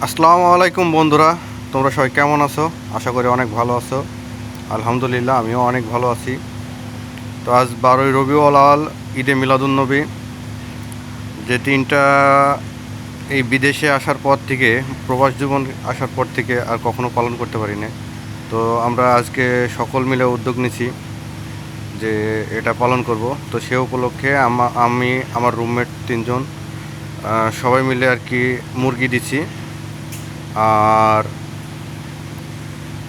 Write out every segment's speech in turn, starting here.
আসসালামু আলাইকুম বন্ধুরা, তোমরা সবাই কেমন আছো? আশা করি অনেক ভালো আছো। আলহামদুলিল্লাহ, আমিও অনেক ভালো আছি। তো আজ বারোই রবিউল আল, ঈদে মিলাদুন্নবী যে তিনটা এই বিদেশে আসার পর থেকে, প্রবাস জীবন আসার পর থেকে আর কখনো পালন করতে পারি না তো আমরা আজকে সকল মিলে উদ্যোগ নিছি যে এটা পালন করব। তো সে উপলক্ষে আমা- আমি, আমার রুমমেট তিনজন সবাই মিলে আর কি মুরগি দিচ্ছি আর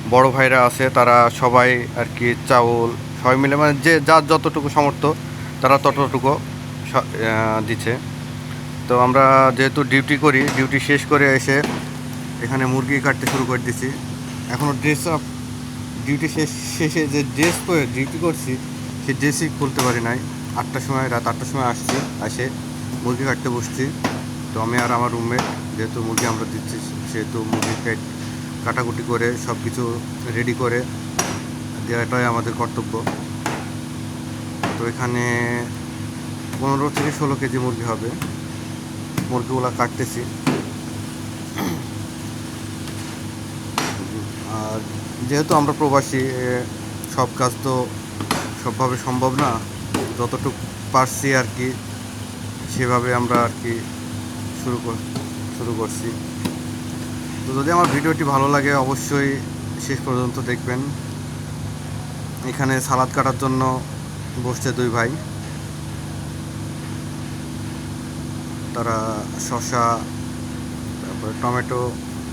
বড় ভাইরা আছে, তারা সবাই আর কি চাউল, সবাই মিলে মানে যে যার যতটুকু সামর্থ্য, তারা ততটুকু স- দিচ্ছে। তো আমরা যেহেতু ডিউটি করি, ডিউটি শেষ করে এসে এখানে মুরগি কাটতে শুরু করে দিছি। এখনও ড্রেস আপ ডিউটি শেষ, শেষে যে ড্রেস পরে ডিউটি করছি, সেই ড্রেসই খুলতে পারি নাই। আটটার সময়, রাত আটটার সময় আসছি আসে মুরগি কাটতে বসছি। তো আমি আর আমার রুমমেট যেহেতু মুরগি আমরা দিচ্ছি সেহেতু মুরগি কেট কাটাকুটি করে সব কিছু রেডি করে দেওয়াটাই আমাদের কর্তব্য। তো এখানে পনেরো থেকে ষোলো কেজি মুরগি হবে। মুরগিগুলো কাটতেছি। আর যেহেতু আমরা প্রবাসী সব কাজ তো সবভাবে সম্ভব না, যতটুকু পারছি আর কি, সেভাবে আমরা আর কি শুরু কর, শুরু করছি। তো যদি আমার ভিডিওটি ভালো লাগে, অবশ্যই শেষ পর্যন্ত দেখবেন। এখানে সালাদ কাটার জন্য বসছে দুই ভাই। তারা শসা, তারপরে টমেটো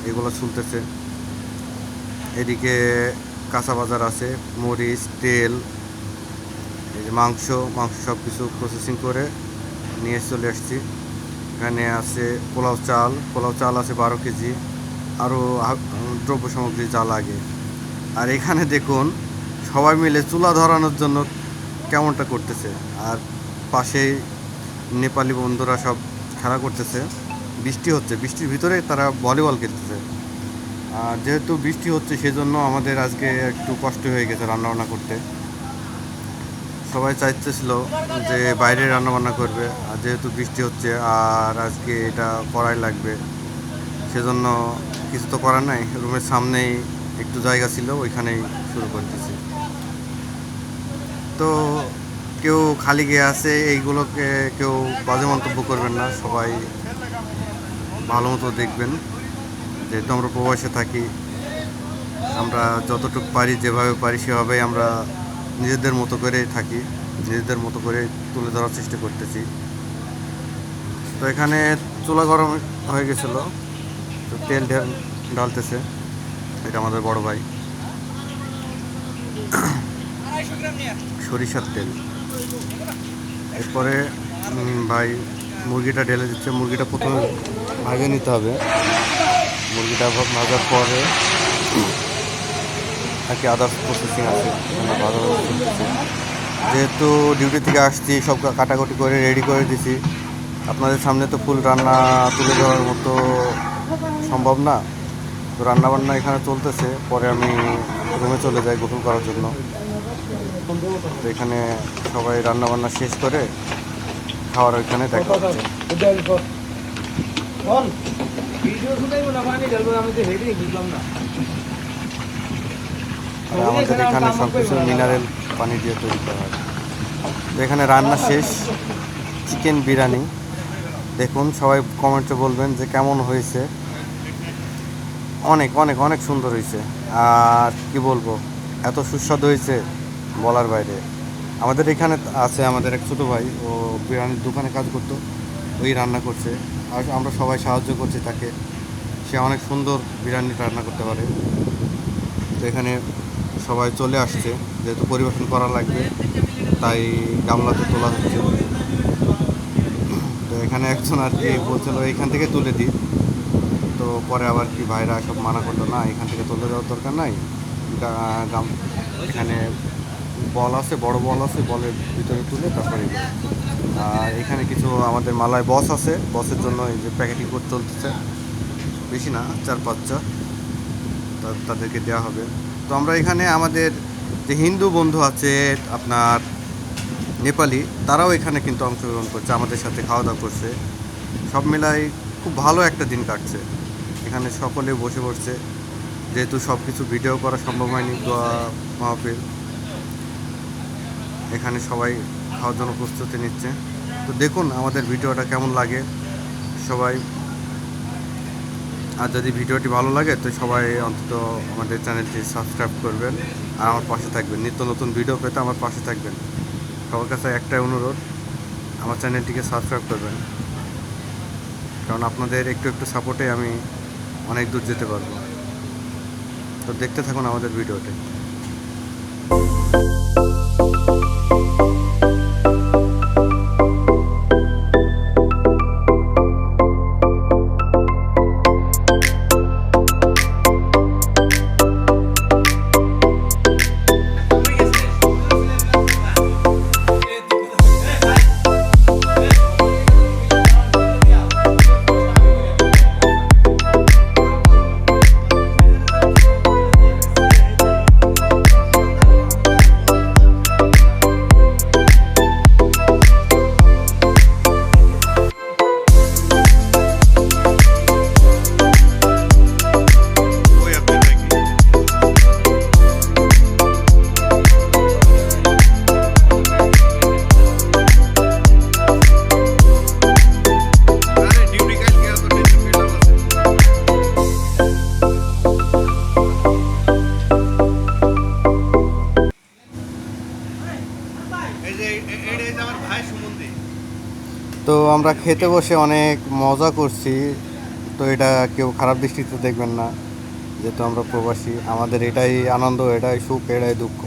এগুলো ছুলতেছে। এদিকে কাঁচা বাজার আছে, মরিচ, তেল, এই যে মাংস মাংস সব কিছু প্রসেসিং করে নিয়ে চলে আসছি। এখানে আছে পোলাও চাল পোলাও চাল আছে বারো কেজি। আরও দ্রব্য সামগ্রী যা লাগে। আর এখানে দেখুন, সবাই মিলে চুলা ধরানোর জন্য কেমনটা করতেছে। আর পাশেই নেপালি বন্ধুরা সব খেলা করতেছে। বৃষ্টি হচ্ছে, বৃষ্টির ভিতরে তারা ভলিবল খেলতেছে। আর যেহেতু বৃষ্টি হচ্ছে, সেজন্য আমাদের আজকে একটু কষ্ট হয়ে গেছে রান্নাবান্না করতে। সবাই চাইতেছিল যে বাইরে রান্নাবান্না করবে। আর যেহেতু বৃষ্টি হচ্ছে, আর আজকে এটা করাই লাগবে, সেজন্য কিছু তো করার নাই। রুমের সামনেই একটু জায়গা ছিল, ওইখানেই শুরু করতেছি। তো কেউ খালি গিয়ে আছে, এইগুলোকে কেউ বাজে মন্তব্য করবেন না, সবাই ভালো মতো দেখবেন। যেহেতু আমরা প্রবাসে থাকি, আমরা যতটুকু পারি, যেভাবে পারি, সেভাবেই আমরা নিজেদের মতো করে থাকি, নিজেদের মতো করে তুলে ধরার চেষ্টা করতেছি। তো এখানে চুলা গরম হয়ে গেছিল। তেল ঢেল ঢালতেছে। এটা আমাদের বড় ভাই। সরিষার তেল। এরপরে ভাই মুরগিটা ঢেলে দিচ্ছে। মুরগিটা প্রথমে ভাজে নিতে হবে। মুরগিটা ভাজার পরে আর আদার্স প্রসেসিং আছে। যেহেতু ডিউটি থেকে আসছি, সব কাটাকুটি করে রেডি করে দিছি। আপনাদের সামনে তো ফুল রান্না তুলে ধরার মতো সম্ভব না। তো রান্নাবান্না এখানে চলতেছে, পরে আমি রুমে চলে যাই গোসল করার জন্য। তো এখানে সবাই রান্নাবান্না শেষ করে খাওয়ার ওইখানে দেখা আর আমাদের এখানে সব কিছু মিনারেল পানি দিয়ে তৈরি করা হয়। তো এখানে রান্না শেষ। চিকেন বিরিয়ানি। দেখুন, সবাই কমেন্টে বলবেন যে কেমন হয়েছে। অনেক অনেক অনেক সুন্দর হয়েছে আর কি বলব, এত সুস্বাদু হয়েছে বলার বাইরে। আমাদের এখানে আছে আমাদের এক ছোটো ভাই, ও বিরিয়ানির দোকানে কাজ করতো, ওই রান্না করছে। আর আমরা সবাই সাহায্য করছি তাকে। সে অনেক সুন্দর বিরিয়ানি রান্না করতে পারে। তো এখানে সবাই চলে আসছে, যেহেতু পরিবেশন করা লাগবে, তাই গামলাতে তোলা হচ্ছে। তো এখানে একজন আর কি বলছিল এখান থেকে তুলে দিই। তো পরে আবার কি ভাইরা সব মানা করল? না, এখান থেকে তুলে যাওয়ার দরকার নাই। এখানে বল আছে, বড় বল আছে, বলের ভিতরে তুলে তারপরে আর এখানে কিছু আমাদের মালায় বস আছে। বসের জন্য এই যে প্যাকেটিং করতে চলতেছে। বেশি না, চার পাঁচটা তাদেরকে দেওয়া হবে। তো আমরা এখানে আমাদের যে হিন্দু বন্ধু আছে, আপনার নেপালি, তারাও এখানে কিন্তু অংশগ্রহণ করছে, আমাদের সাথে খাওয়া দাওয়া করছে। সব মিলাই খুব ভালো একটা দিন কাটছে। এখানে সকলে বসে পড়ছে। যেহেতু সব কিছু ভিডিও করা সম্ভব হয়নি, দোয়া মাহফিল। এখানে সবাই খাওয়ার জন্য প্রস্তুতি নিচ্ছে। তো দেখুন আমাদের ভিডিওটা কেমন লাগে। সবাই, আর যদি ভিডিওটি ভালো লাগে, তো সবাই অন্তত আমাদের চ্যানেলটি সাবস্ক্রাইব করবেন আর আমার পাশে থাকবেন। নিত্য নতুন ভিডিও পেতে আমার পাশে থাকবেন। সবার কাছে একটাই অনুরোধ, আমার চ্যানেলটিকে সাবস্ক্রাইব করবেন। কারণ আপনাদের একটু একটু সাপোর্টে আমি অনেক দূর যেতে পারব। তো দেখতে থাকুন আমাদের ভিডিওতে। তো আমরা খেতে বসে অনেক মজা করছি। তো এটা কেউ খারাপ দৃষ্টিতে দেখবেন না, যেহেতু আমরা প্রবাসী। আমাদের এটাই আনন্দ, এটাই সুখ, এটাই দুঃখ,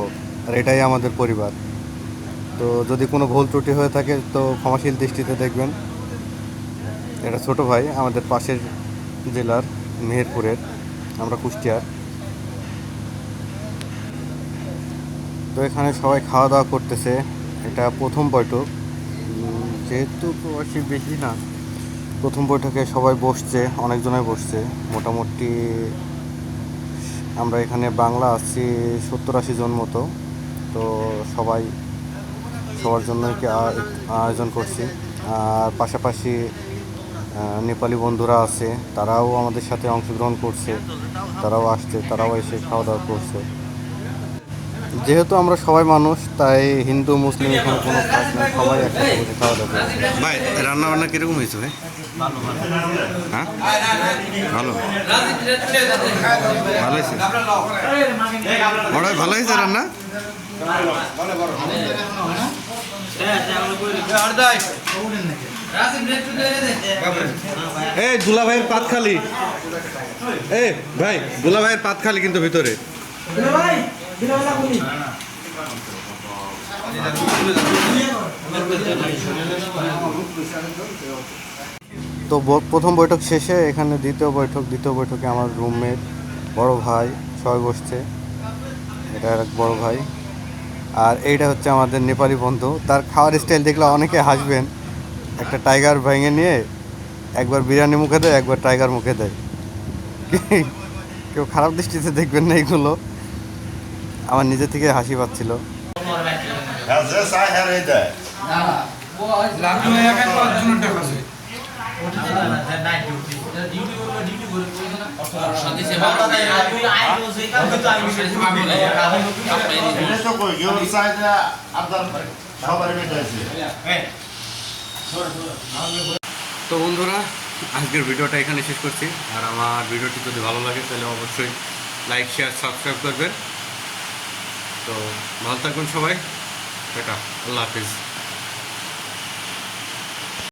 আর এটাই আমাদের পরিবার। তো যদি কোনো ভুল ত্রুটি হয়ে থাকে, তো ক্ষমাশীল দৃষ্টিতে দেখবেন। এটা ছোট ভাই, আমাদের পাশের জেলার মেহেরপুরের, আমরা কুষ্টিয়ার। তো এখানে সবাই খাওয়া দাওয়া করতেছে। এটা প্রথম বৈঠক। যেহেতু প্রবাসী বেশি না, প্রথম বৈঠকে সবাই বসছে, অনেকজনাই বসছে। মোটামুটি আমরা এখানে বাংলা আসছি সত্তর আশি জন মতো। তো সবাই সবার জন্য আয়োজন করছি। আর পাশাপাশি নেপালি বন্ধুরা আছে, তারাও আমাদের সাথে অংশগ্রহণ করছে। তারাও আসছে, তারাও এসে খাওয়া দাওয়া করছে। যেহেতু আমরা সবাই মানুষ তাই হিন্দু মুসলিম এখানে কোনো কাজ নেই সবাই একসাথে বসে খাওয়া দাওয়া করছে ভাই রান্না বান্না কীরকম হয়েছে ভাই? হ্যাঁ? ভালো? ভালো হয়েছে? বড় ভাই, ভালো হয়েছে রান্না? এই দুলা ভাইয়ের পাত খালি। এ ভাই দুলা ভাইয়ের পাত খালি কিন্তু ভিতরে। তো প্রথম বৈঠক শেষে এখানে দ্বিতীয় বৈঠক, দ্বিতীয় বৈঠকে আমার রুমমেট, বড় ভাই, সবাই বসছে। এটা এক বড় ভাই। আর এইটা হচ্ছে আমাদের নেপালি বন্ধু। তার খাওয়ার স্টাইল দেখলে অনেকে হাসবেন। একটা টাইগার ভেঙে নিয়ে একবার বিরিয়ানি মুখে দেয়, একবার টাইগার মুখে দেয়। কেউ খারাপ দৃষ্টিতে দেখবেন না এগুলো। আমার নিজে থেকে হাসি পাচ্ছিল। তো বন্ধুরা আজকের ভিডিওটা এখানে শেষ করছি। আর আমার ভিডিওটি যদি ভালো লাগে তাহলে অবশ্যই লাইক শেয়ার সাবস্ক্রাইব করবেন। তো ভালো থাকবেন সবাই। এটা আল্লাহ হাফিজ।